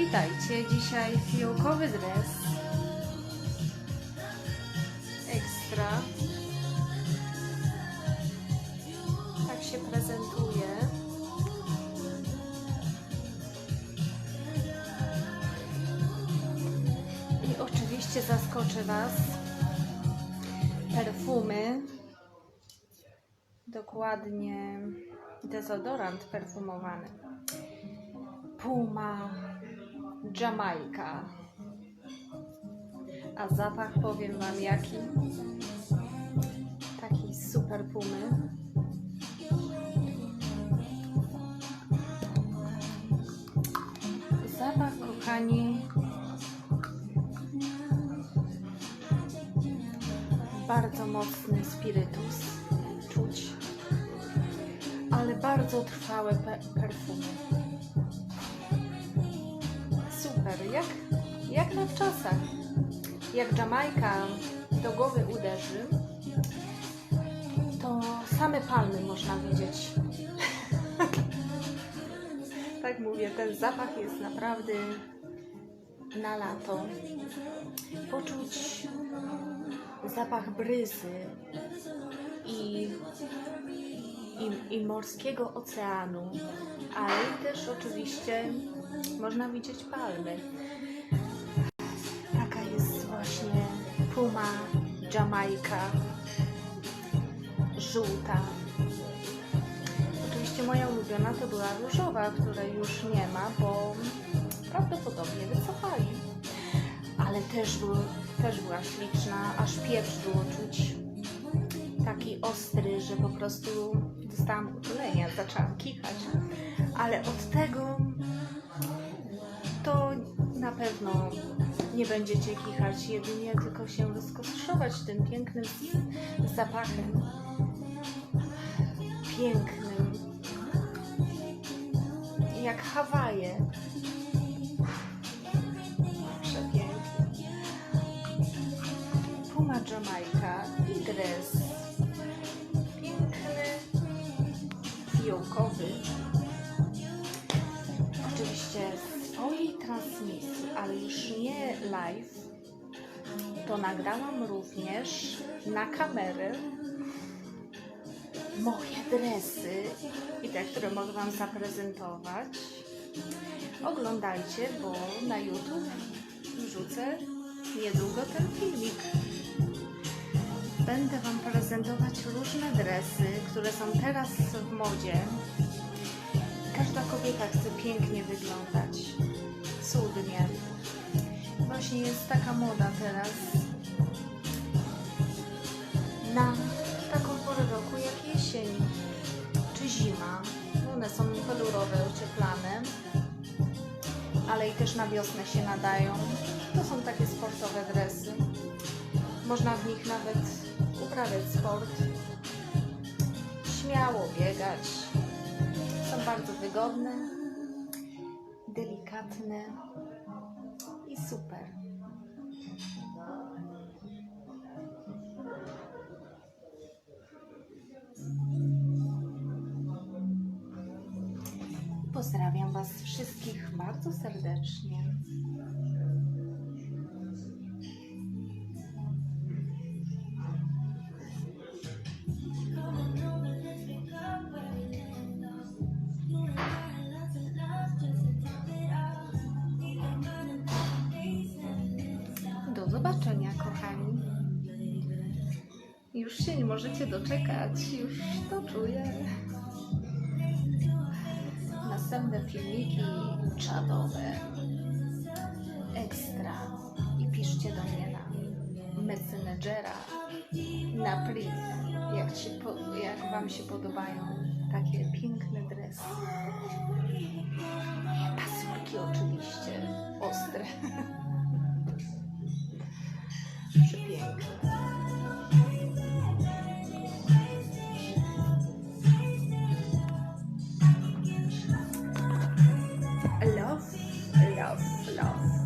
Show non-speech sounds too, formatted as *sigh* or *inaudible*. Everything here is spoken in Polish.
Witajcie, dzisiaj fiołkowy dres. Ekstra. Tak się prezentuje. I oczywiście zaskoczy Was perfumy. Dokładnie dezodorant perfumowany. Puma, Jamajka. A zapach powiem Wam jaki. Taki super pumy. Zapach, kochani, bardzo mocny spirytus. Czuć. Ale bardzo trwałe pe- perfumy jak, jak na wczasach. Jak Jamajka do głowy uderzy, to same palmy można widzieć. *laughs* tak mówię, ten zapach jest naprawdę na lato. Poczuć zapach bryzy i, i, i morskiego oceanu, ale też oczywiście można widzieć palmy. Taka jest właśnie puma, Jamajka, żółta. Oczywiście moja ulubiona to była różowa, której już nie ma, bo prawdopodobnie wycofali. Ale też, był, też była śliczna, aż pieprz było czuć taki ostry, że po prostu dostałam uczulenia, zaczęłam kichać. Ale od tego to na pewno nie będziecie kichać, jedynie tylko się rozkoszować tym pięknym zapachem. Pięknym. Jak Hawaje. Przepiękny. Puma Jamajka i dres. Fiołkowy. Oczywiście swojej transmisji, ale już nie live, to nagrałam również na kamerę moje dresy i te, które mogę Wam zaprezentować. Oglądajcie, bo na YouTube wrzucę niedługo ten filmik. Będę Wam prezentować różne dresy, które są teraz w modzie. Każda kobieta chce pięknie wyglądać, cudnie. Właśnie jest taka moda teraz na taką porę roku jak jesień czy zima. One są kolorowe, ocieplane, ale i też na wiosnę się nadają. To są takie sportowe dresy. Można w nich nawet uprawiać sport, śmiało biegać. Są bardzo wygodne, delikatne i super. Pozdrawiam Was wszystkich bardzo serdecznie. Do zobaczenia, kochani. Już się nie możecie doczekać, już to czuję. Następne filmiki czadowe, ekstra i piszcie do mnie na Messengera, na priv, jak, po, jak Wam się podobają takie piękne dresy. Pasurki oczywiście, ostre. *laughs* should be. I love, I love, love.